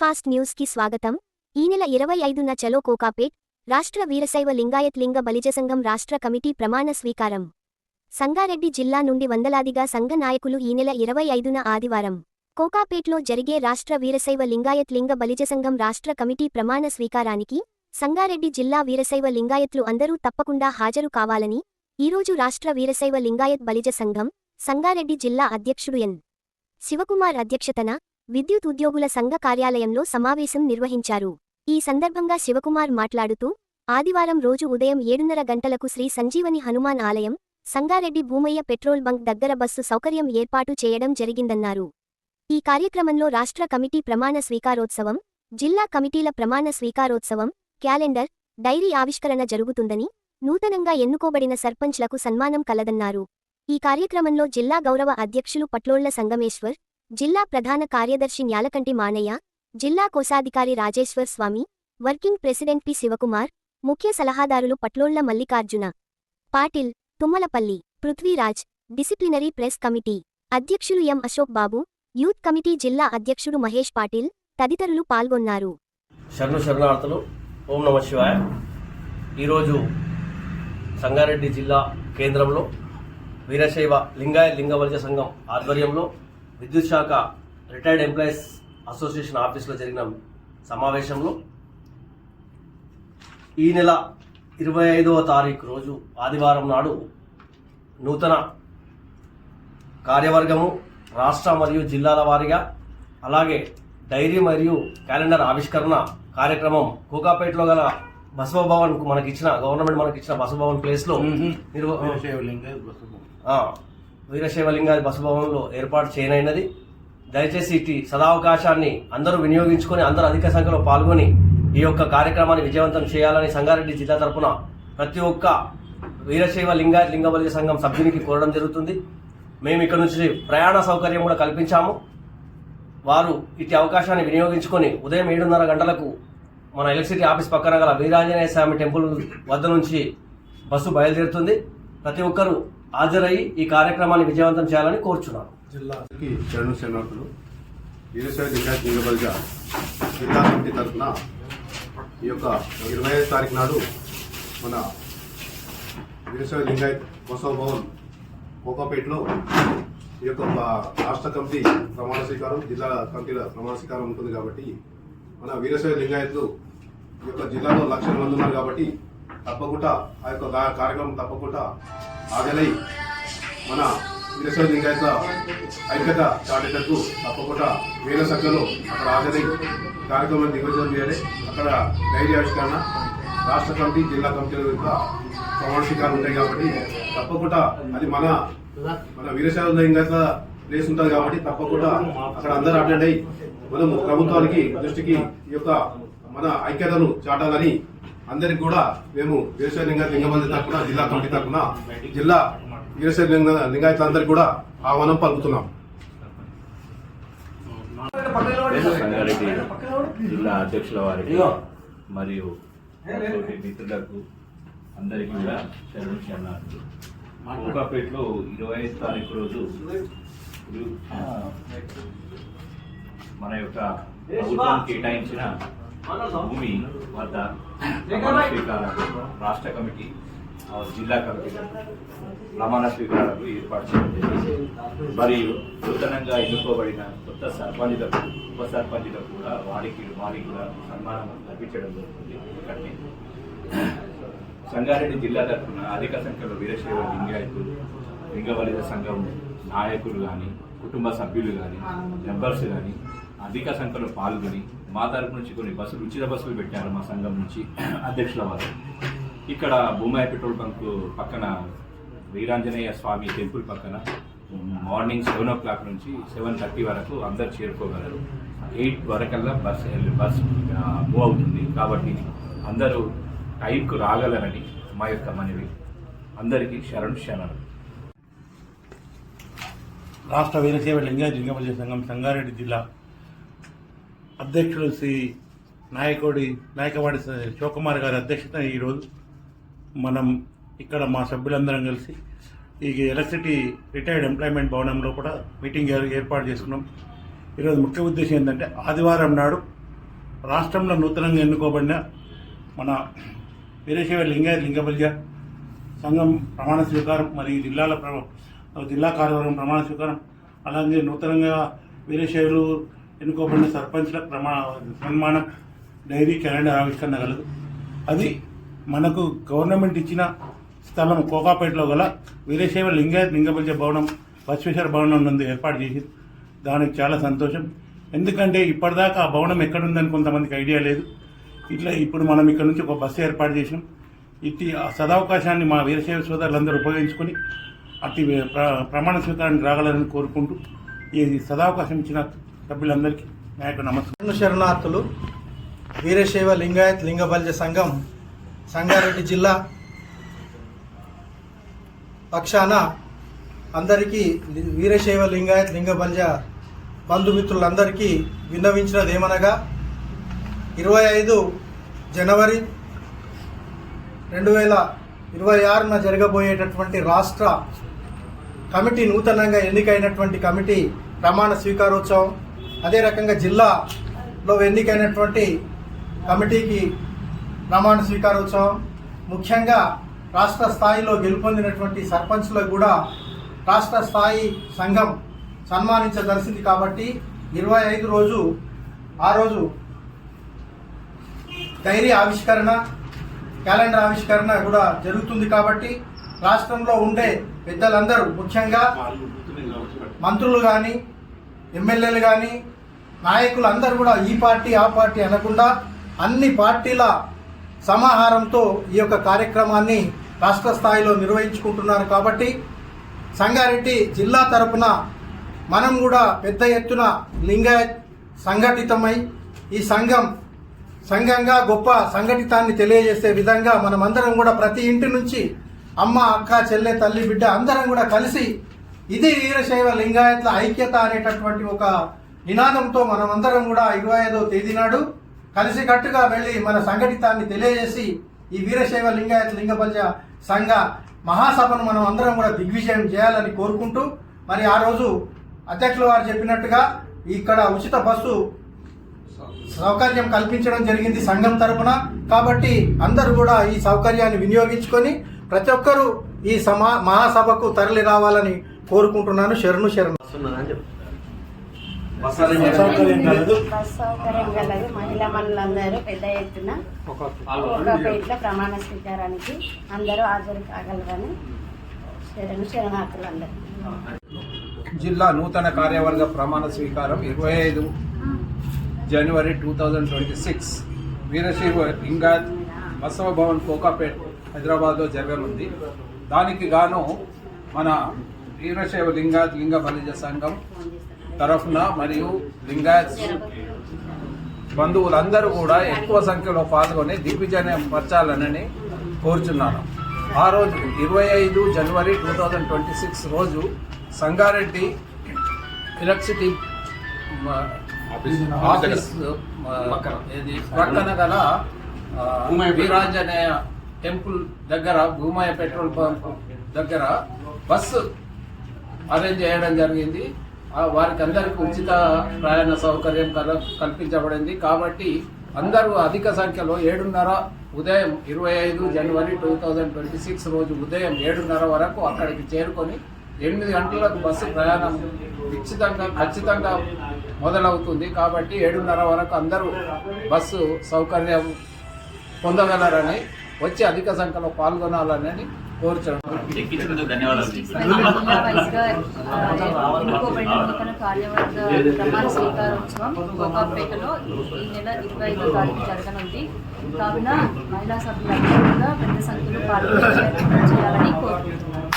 Fast న్యూస్కి స్వాగతం. ఈ నెల ఇరవై ఐదున చలో కోకాపేట్ రాష్ట్ర వీరశైవ లింగాయత్ లింగ బలిజ సంఘం రాష్ట్ర కమిటీ ప్రమాణ స్వీకారం. సంగారెడ్డి జిల్లా నుండి వందలాదిగా సంఘ నాయకులు ఈ నెల ఇరవై ఐదున ఆదివారం కోకాపేట్లో జరిగే రాష్ట్ర వీరశైవ లింగాయత్ లింగ బలిజ సంఘం రాష్ట్ర కమిటీ ప్రమాణ స్వీకారానికి సంగారెడ్డి జిల్లా వీరశైవ లింగాయత్లు అందరూ తప్పకుండా హాజరు కావాలని ఈరోజు రాష్ట్ర వీరశైవ లింగాయత్ బలిజ సంఘం సంగారెడ్డి జిల్లా అధ్యక్షుడు ఎన్. శివకుమార్ అధ్యక్షతన విద్యుత్ ఉద్యోగుల సంఘ కార్యాలయంలో సమావేశం నిర్వహించారు. ఈ సందర్భంగా శివకుమార్ మాట్లాడుతూ ఆదివారం రోజు ఉదయం ఏడున్నర గంటలకు శ్రీ సంజీవని హనుమాన్ ఆలయం సంగారెడ్డి భూమయ్య పెట్రోల్ బంక్ దగ్గర బస్సు సౌకర్యం ఏర్పాటు చేయడం జరిగిందన్నారు. ఈ కార్యక్రమంలో రాష్ట్ర కమిటీ ప్రమాణ స్వీకారోత్సవం జిల్లా కమిటీల ప్రమాణ స్వీకారోత్సవం క్యాలెండర్ డైరీ ఆవిష్కరణ జరుగుతుందని నూతనంగా ఎన్నుకోబడిన సర్పంచ్లకు సన్మానం కలదన్నారు. ఈ కార్యక్రమంలో జిల్లా గౌరవ అధ్యక్షులు పట్లోళ్ళ సంగమేశ్వర్ జిల్లా ప్రధాన కార్యదర్శి న్యాలకంటి మానయ్య జిల్లా కోశాధికారి Rajeshwar Swamy working president P Shivakumar ముఖ్య సలహాదారులు Patlolla Mallikarjuna Patil Tummalapalli Prithviraj disciplinary press committee అధ్యక్షులు M Ashok Babu youth committee జిల్లా అధ్యక్షుడు మహేష్ పాటిల్ తదితరులు పాల్గొన్నారు. శరణు శరణార్థులు ఓం నమ శివాయ. ఈరోజు సంగారెడ్డి జిల్లా కేంద్రంలో వీరశైవ లింగాయ లింగవర్జ సంఘం ఆధ్వర్యంలో విద్యుత్ శాఖ రిటైర్డ్ ఎంప్లాయీస్ అసోసియేషన్ ఆఫీసులో జరిగిన సమావేశంలో ఈ నెల ఇరవై ఐదవ తారీఖు రోజు ఆదివారం నాడు నూతన కార్యవర్గము రాష్ట్ర మరియు జిల్లాల వారీగా అలాగే డైరీ మరియు క్యాలెండర్ ఆవిష్కరణ కార్యక్రమం కోకాపేటలో గల బసవభవన్ మనకి ఇచ్చిన గవర్నమెంట్ మనకి ఇచ్చిన బసవభవన్ ప్లేస్లో నిర్వ ఆ, వీరశైవలింగాది బసభవనంలో ఏర్పాటు చేయనైనది. దయచేసి ఇటు సదావకాశాన్ని అందరూ వినియోగించుకొని అందరూ అధిక సంఖ్యలో పాల్గొని ఈ యొక్క కార్యక్రమాన్ని విజయవంతం చేయాలని సంగారెడ్డి జిల్లా తరపున ప్రతి ఒక్క వీరశైవ లింగాయత్ లింగబలి సంఘం సభ్యునికి కోరడం జరుగుతుంది. మేము ఇక్కడ నుంచి ప్రయాణ సౌకర్యం కూడా కల్పించాము. వారు ఇటు అవకాశాన్ని వినియోగించుకొని ఉదయం ఏడున్నర గంటలకు మన ఎలక్ట్రిసిటీ ఆఫీస్ పక్కన గల వీరాంజనేయ స్వామి టెంపుల్ వద్ద నుంచి బస్సు బయలుదేరుతుంది. ప్రతి ఒక్కరూ హాజరయ్యి ఈ కార్యక్రమాన్ని విజయవంతం చేయాలని కోరుచున్నాను. జిల్లాకి లింగాయత్ లింగబలిజ జిల్లా కమిటీ తరఫున ఈ యొక్క ఇరవై ఐదు తారీఖు నాడు మన వీరశైవ లింగాయత్ బసవ భవన్ కోకాపేటలో ఈ యొక్క రాష్ట్ర కమిటీ ప్రమాణ స్వీకారం జిల్లా కమిటీల ప్రమాణ స్వీకారం ఉంటుంది కాబట్టి మన వీరశైవ లింగాయత్లు ఈ యొక్క జిల్లాలో లక్షల మంది ఉన్నారు కాబట్టి తప్పకుండా ఆ యొక్క కార్యక్రమం తప్పకుండా హాజరై మన వీరశైవ లింగాయత్ల ఐక్యత చాటేటట్టు తప్పకుండా వేల సంఖ్యలో అక్కడ హాజరై కార్యక్రమాన్ని దిగ్విజయం చేయాలి. అక్కడ డైరీ ఆవిష్కరణ రాష్ట్ర కమిటీ జిల్లా కమిటీల యొక్క ప్రమాణ ఉంటాయి కాబట్టి తప్పకుండా అది మన మన వీరశైవ లింగాయత్ల ప్లేస్ ఉంటుంది కాబట్టి తప్పకుండా అక్కడ అందరూ అటెండ్ అయ్యి మనం ప్రభుత్వానికి దృష్టికి ఈ యొక్క మన ఐక్యతను చాటాలని అందరికి కూడా మేము వీరశైవ లింగ లింగమంది తరఫున జిల్లా కమిటీ తరఫున జిల్లా వీరశైవ లింగ లింగాయతులందరికీ కూడా ఆహ్వానం పలుకుతున్నాం. సంగారెడ్డి జిల్లా అధ్యక్షుల వారికి మరియు తోటి మిత్రులకు అందరికీ కూడా శరణు ఇరవై ఐదు తారీఖు రోజు మన యొక్క ప్రభుత్వం కేటాయించిన భూమి వద్ద రాష్ట్ర కమిటీ జిల్లా కమిటీ ప్రమాణ స్వీకారాలు ఏర్పాటు చేయడం జరిగింది. మరియు నూతనంగా ఎన్నుకోబడిన కొత్త సర్పంచులకు ఉప సర్పంచులకు కూడా వారికి వారికి కూడా సన్మానం లభించడం జరుగుతుంది ఒకటి సంగారెడ్డి జిల్లా తరఫున అధిక సంఖ్యలో వీరశైవ లింగాయతులు లింగబలిత సంఘం నాయకులు కానీ కుటుంబ సభ్యులు కానీ మెంబర్స్ కానీ అధిక సంఖ్యలో పాల్గొని మా తరపు నుంచి కొన్ని బస్సులు ఉచిత బస్సులు పెట్టారు మా సంఘం నుంచి అధ్యక్షుల వారు. ఇక్కడ భూమాయి పెట్రోల్ బంక్ పక్కన వీరాంజనేయ స్వామి టెంపుల్ పక్కన మార్నింగ్ సెవెన్ ఓ క్లాక్ నుంచి సెవెన్ థర్టీ వరకు అందరు చేరుకోగలరు. ఎయిట్ వరకల్లా బస్ బస్ మూవ్ అవుతుంది. కాబట్టి అందరూ టైంకు రాగలరని మా యొక్క మనవి. అందరికీ శరణు శరణు రాష్ట్ర వీరసేవ లింగాయత లింగపల్లి సంఘం సంగారెడ్డి జిల్లా అధ్యక్షుడు శ్రీ నాయకుడి నాయకవాడి శివకుమార్ గారి అధ్యక్షతన ఈరోజు. మనం ఇక్కడ మా సభ్యులందరం కలిసి ఈ ఎలక్ట్రిసిటీ రిటైర్డ్ ఎంప్లాయ్మెంట్ భవనంలో కూడా మీటింగ్ ఏర్పాటు చేసుకున్నాం. ఈరోజు ముఖ్య ఉద్దేశం ఏంటంటే ఆదివారం నాడు రాష్ట్రంలో నూతనంగా ఎన్నుకోబడిన మన వీరశైవ లింగాయత్ లింగబల్య సంఘం ప్రమాణ స్వీకారం మరియు జిల్లాల ప్ర- జిల్లా కార్యవర్గం ప్రమాణ స్వీకారం అలాగే నూతనంగా వీరశైవులు ఎన్నుకోబడిన సర్పంచ్ల ప్రమాణ సన్మానం డైరీ క్యాలెండర్ ఆవిష్కరణ కలదు అది మనకు గవర్నమెంట్ ఇచ్చిన స్థలం కోకాపేటలో గల వీరశైవ లింగ లింగబల్య భవనం బసవేశ్వర భవనం నందు ఏర్పాటు చేసి దానికి చాలా సంతోషం. ఎందుకంటే ఇప్పటిదాకా ఆ భవనం ఎక్కడుందని కొంతమందికి ఐడియా లేదు. ఇట్లా ఇప్పుడు మనం ఇక్కడ నుంచి ఒక బస్సు ఏర్పాటు చేసినాం ఇట్టి ఆ సదావకాశాన్ని మా వీరశైవ సోదరులందరూ ఉపయోగించుకొని అతి ప్ర- ప్రమాణ స్వీకారానికి రాగలరని కోరుకుంటూ ఈ సదావకాశం ఇచ్చిన సభ్యులందరికీ నాయకు నమస్కారం. శరణార్థులు వీరశైవ లింగాయత్ లింగబల్య సంఘం సంగారెడ్డి జిల్లా పక్షాన అందరికీ వీరశైవ లింగాయత్ లింగబల్య బంధుమిత్రులందరికీ విన్నవించినది ఏమనగా ఇరవై ఐదు జనవరి రెండు వేల ఇరవై ఆరున జరగబోయేటటువంటి రాష్ట్ర కమిటీ నూతనంగా ఎన్నికైనటువంటి కమిటీ ప్రమాణ స్వీకారోత్సవం అదే రకంగా జిల్లాలో ఎన్నికైనటువంటి కమిటీకి ప్రమాణ స్వీకారోత్సవం ముఖ్యంగా రాష్ట్ర స్థాయిలో గెలుపొందినటువంటి సర్పంచ్లకు కూడా రాష్ట్ర స్థాయి సంఘం సన్మానించదలిసింది కాబట్టి ఇరవై ఐదు రోజు ఆ రోజు డైరీ ఆవిష్కరణ క్యాలెండర్ ఆవిష్కరణ కూడా జరుగుతుంది కాబట్టి రాష్ట్రంలో ఉండే పెద్దలందరూ ముఖ్యంగా మంత్రులు కానీ ఎమ్మెల్యేలు కానీ నాయకులు అందరూ కూడా ఈ పార్టీ ఆ పార్టీ అనకుండా అన్ని పార్టీల సమాహారంతో ఈ యొక్క కార్యక్రమాన్ని రాష్ట్ర స్థాయిలో నిర్వహించుకుంటున్నారు కాబట్టి సంగారెడ్డి జిల్లా తరపున మనం కూడా పెద్ద ఎత్తున లింగాయత్ సంఘటితమై ఈ సంఘం సంఘంగా గొప్ప సంఘటితాన్ని తెలియజేసే విధంగా మనమందరం కూడా ప్రతి ఇంటి నుంచి అమ్మ అక్క చెల్లె తల్లి బిడ్డ అందరం కూడా కలిసి ఇది వీరశైవ లింగాయత్ల ఐక్యత అనేటటువంటి ఒక నినాదంతో మనమందరం కూడా ఇరవై ఐదో తేదీ నాడు కలిసికట్టుగా వెళ్ళి మన సంఘటితాన్ని తెలియజేసి ఈ వీరశైవ లింగాయత్ లింగబల్య సంఘ మహాసభను మనం అందరం కూడా దిగ్విజయం చేయాలని కోరుకుంటూ మరి ఆ రోజు అధ్యక్షుల వారు చెప్పినట్టుగా ఇక్కడ ఉచిత బస్సు సౌకర్యం కల్పించడం జరిగింది సంఘం తరపున. కాబట్టి అందరూ కూడా ఈ సౌకర్యాన్ని వినియోగించుకొని ప్రతి ఒక్కరూ ఈ సమా మహాసభకు తరలి రావాలని కోరుకుంటున్నాను. శరణు శరణు. సౌకర్యం కలదు బస్ సౌకర్యం కలదు మహిళా మనులందరూ పెద్ద ఎత్తున ఒక పేట్ల ప్రమాణ స్వీకారానికి అందరూ హాజరు కాగలరని శరణు శరణార్థులందరూ జిల్లా నూతన కార్యవర్గ ప్రమాణ స్వీకారం ఇరవై ఐదు జనవరి two thousand twenty six. Veerashaiva Lingayat Basava Bhavan Kokapet హైదరాబాద్లో జరగనుంది. దానికి గాను మన వీరశైవ లింగాయత్ లింగ బలిజ సంఘం తరఫున మరియు లింగాయత్ బంధువులందరూ కూడా ఎక్కువ సంఖ్యలో పాల్గొని దిగ్విజయం పరచాలనని కోరుచున్నాను. ఆ రోజు ఇరవై ఐదు జనవరి టూ థౌజండ్ ట్వంటీ సిక్స్ రోజు సంగారెడ్డి ఎలక్ట్రిసిటీ ఆఫీస్. పక్కన. గల వీరాంజనేయ టెంపుల్ దగ్గర భూమయ్య పెట్రోల్ పంప్ దగ్గర బస్సు అరేంజ్ చేయడం జరిగింది. వారికి అందరికీ ఉచిత ప్రయాణ సౌకర్యం కల- కల్పించబడింది. కాబట్టి అందరూ అధిక సంఖ్యలో ఏడున్నర ఉదయం ఇరవై ఐదు జనవరి టూ థౌజండ్ ట్వంటీ సిక్స్ రోజు ఉదయం ఏడున్నర వరకు అక్కడికి చేరుకొని ఎనిమిది గంటలకు బస్సు ప్రయాణం నిశ్చితంగా ఖచ్చితంగా మొదలవుతుంది. కాబట్టి ఏడున్నర వరకు అందరూ బస్సు సౌకర్యం పొందగలరని వచ్చి అధిక సంఖ్యలో పాల్గొనాలని కోరుచున్నాను జిల్లా వైస్గా ఆ, ఎన్నుకోబడిన కార్యవర్గ ప్రమాణ స్వీకారోత్సవం గోపాపేటలో ఈ నెల ఇరవై ఐదో తారీఖు జరగనుంది కావున మహిళా సభ్యులందరూ కూడా పెద్ద సంఖ్యలో పాల్గొని చేయాలని కోరుకుంటున్నాను.